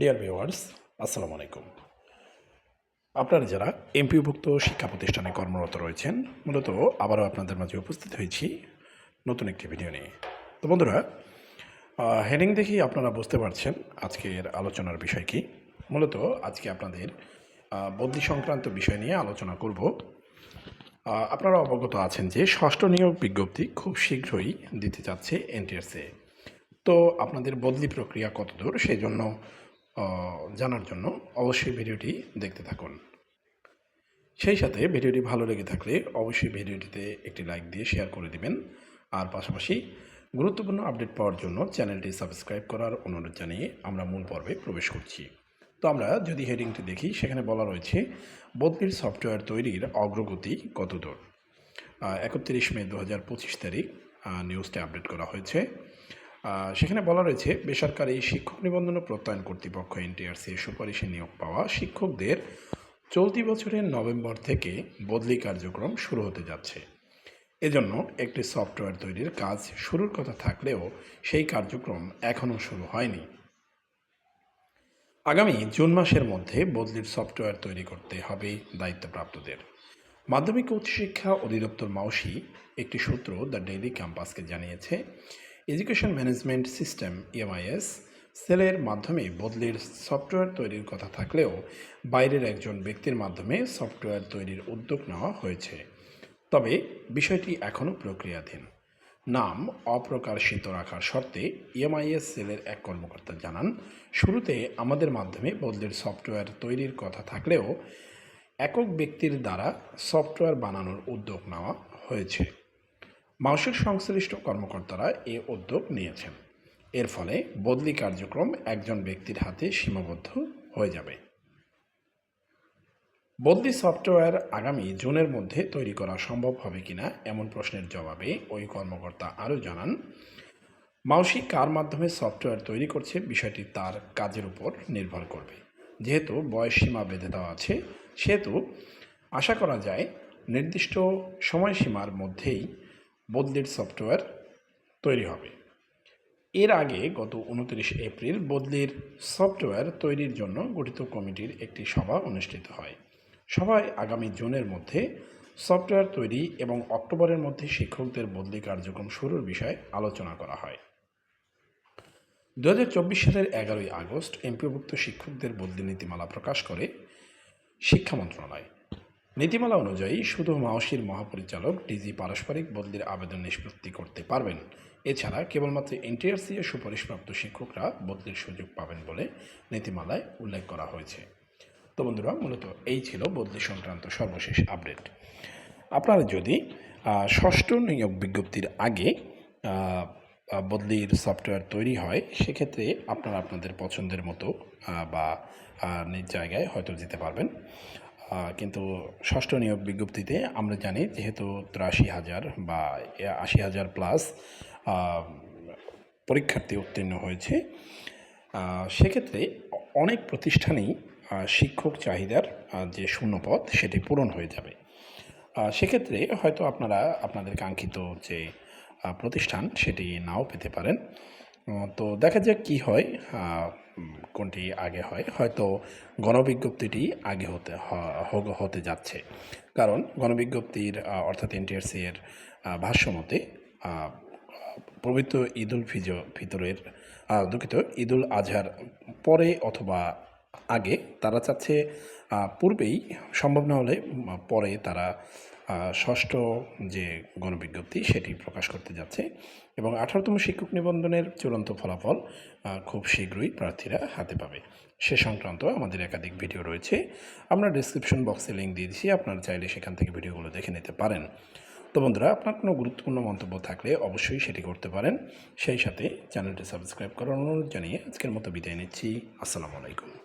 Dear viewers আসসালামু আলাইকুম। আপনারা যারা এমপিভুক্ত শিক্ষা প্রতিষ্ঠানে কর্মরত রয়েছেন, মূলত আবারও আপনাদের মাঝে উপস্থিত হয়েছি নতুন একটি ভিডিও নিয়ে। তো বন্ধুরা হেডিং দেখি আপনারা বুঝতে পারছেন আজকের আলোচনার বিষয় কি। মূলত আজকে আপনাদের বদলি সংক্রান্ত বিষয় নিয়ে আলোচনা করব। আপনারা অবগত আছেন যে ষষ্ঠ নিয়োগ বিজ্ঞপ্তি খুব শীঘ্রই দিতে যাচ্ছে এনটিএসএ তো আপনাদের বদলি প্রক্রিয়া কতদূর সেই জন্য জানার জন্য অবশ্যই ভিডিওটি দেখতে থাকুন। সেই সাথে ভিডিওটি ভালো লেগে থাকলে অবশ্যই ভিডিওটিতে একটি লাইক দিয়ে শেয়ার করে দিবেন। আর পাশাপাশি গুরুত্বপূর্ণ আপডেট পাওয়ার জন্য চ্যানেলটি সাবস্ক্রাইব করার অনুরোধ জানিয়ে আমরা মূল পর্বে প্রবেশ করছি। তো আমরা যদি হেডিংটি দেখি, সেখানে বলা রয়েছে, বদলির সফটওয়্যার তৈরির অগ্রগতি কতদূর? একত্রিশ মে দু হাজার পঁচিশ তারিখ নিউজটি আপডেট করা হয়েছে। সেখানে বলা রয়েছে, বেসরকারি শিক্ষক নিবন্ধন প্রত্যয়ন কর্তৃপক্ষ এনটিআরসি সুপারিশে নিয়োগ পাওয়া শিক্ষকদের চলতি বছরের নভেম্বর থেকে বদলি কার্যক্রম শুরু হতে যাচ্ছে। এজন্য একটি সফটওয়্যার তৈরির কাজ শুরুর কথা থাকলেও সেই কার্যক্রম এখনও শুরু হয়নি। আগামী জুন মাসের মধ্যে বদলির সফটওয়্যার তৈরি করতে হবে দায়িত্বপ্রাপ্তদের। মাধ্যমিক উচ্চশিক্ষা অধিদপ্তর মাউসি একটি সূত্র দ্য ডেইলি ক্যাম্পাসকে জানিয়েছে এডুকেশন ম্যানেজমেন্ট সিস্টেম ইএমআইএস সেলের মাধ্যমে বদলির সফটওয়্যার তৈরির কথা থাকলেও বাইরের একজন ব্যক্তির মাধ্যমে সফটওয়্যার তৈরির উদ্যোগ নেওয়া হয়েছে। তবে বিষয়টি এখনও প্রক্রিয়াধীন। নাম অপ্রকাশিত রাখার শর্তে ইএমআইএস সেলের এক কর্মকর্তা জানান, শুরুতে আমাদের মাধ্যমে বদলির সফটওয়্যার তৈরির কথা থাকলেও একক ব্যক্তির দ্বারা সফটওয়্যার বানানোর উদ্যোগ নেওয়া হয়েছে। মাউসের সংশ্লিষ্ট কর্মকর্তারা এ উদ্যোগ নিয়েছেন। এর ফলে বদলি কার্যক্রম একজন ব্যক্তির হাতে সীমাবদ্ধ হয়ে যাবে। বদলি সফটওয়্যার আগামী জুনের মধ্যে তৈরি করা সম্ভব হবে কিনা এমন প্রশ্নের জবাবে ওই কর্মকর্তা আরও জানান মাউসি কার মাধ্যমে সফটওয়্যার তৈরি করছে বিষয়টি তার কাজের উপর নির্ভর করবে। যেহেতু বয়স সীমা বেঁধে দেওয়া আছে, সেহেতু আশা করা যায় নির্দিষ্ট সময়সীমার মধ্যেই বদলির সফটওয়্যার তৈরি হবে। এর আগে গত উনত্রিশ এপ্রিল বদলির সফটওয়্যার তৈরির জন্য গঠিত কমিটির একটি সভা অনুষ্ঠিত হয়। সভায় আগামী জুনের মধ্যে সফটওয়্যার তৈরি এবং অক্টোবরের মধ্যে শিক্ষকদের বদলি কার্যক্রম শুরুর বিষয়ে আলোচনা করা হয়। দু হাজার চব্বিশ সালের এগারোই আগস্ট এমপিভুক্ত শিক্ষকদের বদলি নীতিমালা প্রকাশ করে শিক্ষা মন্ত্রণালয়। নীতিমালা অনুযায়ী শুধু মাওসির মহাপরিচালক ডিজি পারস্পরিক বদলির আবেদন নিষ্পত্তি করতে পারবেন। এছাড়া কেবলমাত্র এনটিআরসি এর সুপারিশপ্রাপ্ত শিক্ষকরা বদলির সুযোগ পাবেন বলে নীতিমালায় উল্লেখ করা হয়েছে। তো বন্ধুরা, মূলত এই ছিল বদলি সংক্রান্ত সর্বশেষ আপডেট। আপনারা যদি ষষ্ঠ নিয়োগ বিজ্ঞপ্তির আগে বদলির সফটওয়্যার তৈরি হয়, সেক্ষেত্রে আপনারা আপনাদের পছন্দের মতো বা নিজ জায়গায় হয়তো যেতে পারবেন। কিন্তু ষষ্ঠ নিয়োগ বিজ্ঞপ্তিতে আমরা জানি যেহেতু তিরাশি হাজার বা আশি হাজার প্লাস পরীক্ষার্থী উত্তীর্ণ হয়েছে। সেক্ষেত্রে অনেক প্রতিষ্ঠানেই শিক্ষক চাহিদার যে শূন্যপদ সেটি পূরণ হয়ে যাবে। সেক্ষেত্রে হয়তো আপনারা, আপনাদের কাঙ্ক্ষিত যে প্রতিষ্ঠান সেটি নাও পেতে পারেন। তো দেখা যাক কি হয়। কোনটি আগে হয়, হয়তো গণবিজ্ঞপ্তিটি আগে হতে হতে যাচ্ছে। কারণ গণবিজ্ঞপ্তির অর্থাৎ এনটিআরসি এর ভাষ্য ভাষ্যমতে পবিত্র ঈদুল ফিজ, ফিতরের দুঃখিত, ঈদুল আজহার পরে অথবা আগে তারা চাচ্ছে পূর্বেই সম্ভব না হলে পরে তারা ষষ্ঠ যে গণবিজ্ঞপ্তি সেটি প্রকাশ করতে যাচ্ছে এবং আঠারোতম শিক্ষক নিবন্ধনের চূড়ান্ত ফলাফল খুব শীঘ্রই প্রার্থীরা হাতে পাবে। সে সংক্রান্ত আমাদের একাধিক ভিডিও রয়েছে, আমরা ডিসক্রিপশন বক্সে লিঙ্ক দিয়ে দিচ্ছি আপনারা চাইলে সেখান থেকে ভিডিওগুলো দেখে নিতে পারেন। তো বন্ধুরা, আপনার কোনো গুরুত্বপূর্ণ মন্তব্য থাকলে অবশ্যই সেটি করতে পারেন। সেই সাথে চ্যানেলটি সাবস্ক্রাইব করার অনুরোধ জানিয়ে আজকের মতো বিদায় নিচ্ছি। আসসালামু আলাইকুম।